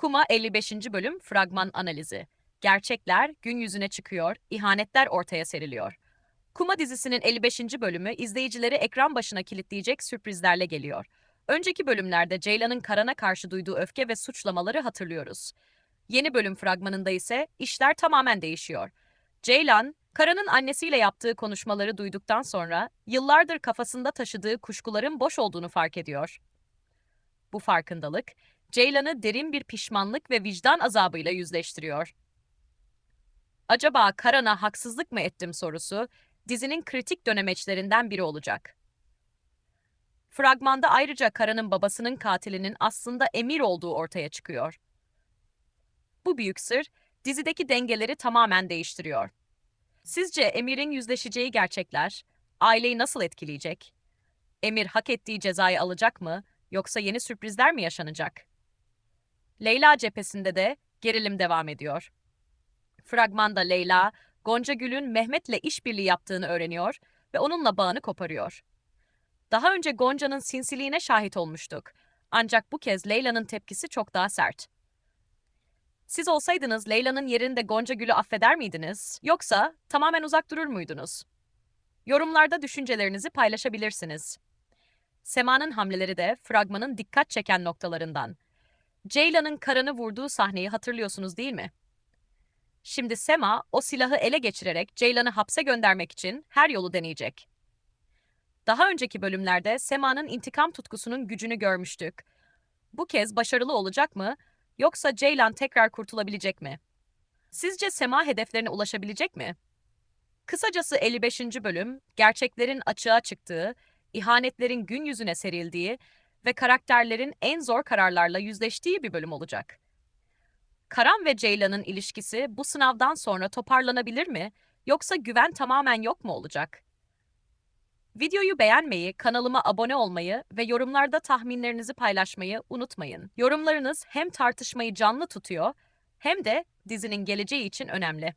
Kuma 55. bölüm fragman analizi. Gerçekler gün yüzüne çıkıyor, ihanetler ortaya seriliyor. Kuma dizisinin 55. bölümü izleyicileri ekran başına kilitleyecek sürprizlerle geliyor. Önceki bölümlerde Ceylan'ın Karan'a karşı duyduğu öfke ve suçlamaları hatırlıyoruz. Yeni bölüm fragmanında ise işler tamamen değişiyor. Ceylan, Karan'ın annesiyle yaptığı konuşmaları duyduktan sonra yıllardır kafasında taşıdığı kuşkuların boş olduğunu fark ediyor. Bu farkındalık, Ceylan'ı derin bir pişmanlık ve vicdan azabıyla yüzleştiriyor. Acaba Karan'a haksızlık mı ettim sorusu dizinin kritik dönemeçlerinden biri olacak. Fragmanda ayrıca Karan'ın babasının katilinin aslında Emir olduğu ortaya çıkıyor. Bu büyük sır dizideki dengeleri tamamen değiştiriyor. Sizce Emir'in yüzleşeceği gerçekler aileyi nasıl etkileyecek? Emir hak ettiği cezayı alacak mı yoksa yeni sürprizler mi yaşanacak? Leyla cephesinde de gerilim devam ediyor. Fragmanda Leyla, Gonca Gül'ün Mehmet'le işbirliği yaptığını öğreniyor ve onunla bağını koparıyor. Daha önce Gonca'nın sinsiliğine şahit olmuştuk. Ancak bu kez Leyla'nın tepkisi çok daha sert. Siz olsaydınız Leyla'nın yerinde Gonca Gül'ü affeder miydiniz? Yoksa tamamen uzak durur muydunuz? Yorumlarda düşüncelerinizi paylaşabilirsiniz. Sema'nın hamleleri de fragmanın dikkat çeken noktalarından. Ceylan'ın Karan'ı vurduğu sahneyi hatırlıyorsunuz değil mi? Şimdi Sema o silahı ele geçirerek Ceylan'ı hapse göndermek için her yolu deneyecek. Daha önceki bölümlerde Sema'nın intikam tutkusunun gücünü görmüştük. Bu kez başarılı olacak mı yoksa Ceylan tekrar kurtulabilecek mi? Sizce Sema hedeflerine ulaşabilecek mi? Kısacası 55. bölüm gerçeklerin açığa çıktığı, ihanetlerin gün yüzüne serildiği ve karakterlerin en zor kararlarla yüzleştiği bir bölüm olacak. Karan ve Ceylan'ın ilişkisi bu sınavdan sonra toparlanabilir mi yoksa güven tamamen yok mu olacak? Videoyu beğenmeyi, kanalıma abone olmayı ve yorumlarda tahminlerinizi paylaşmayı unutmayın. Yorumlarınız hem tartışmayı canlı tutuyor hem de dizinin geleceği için önemli.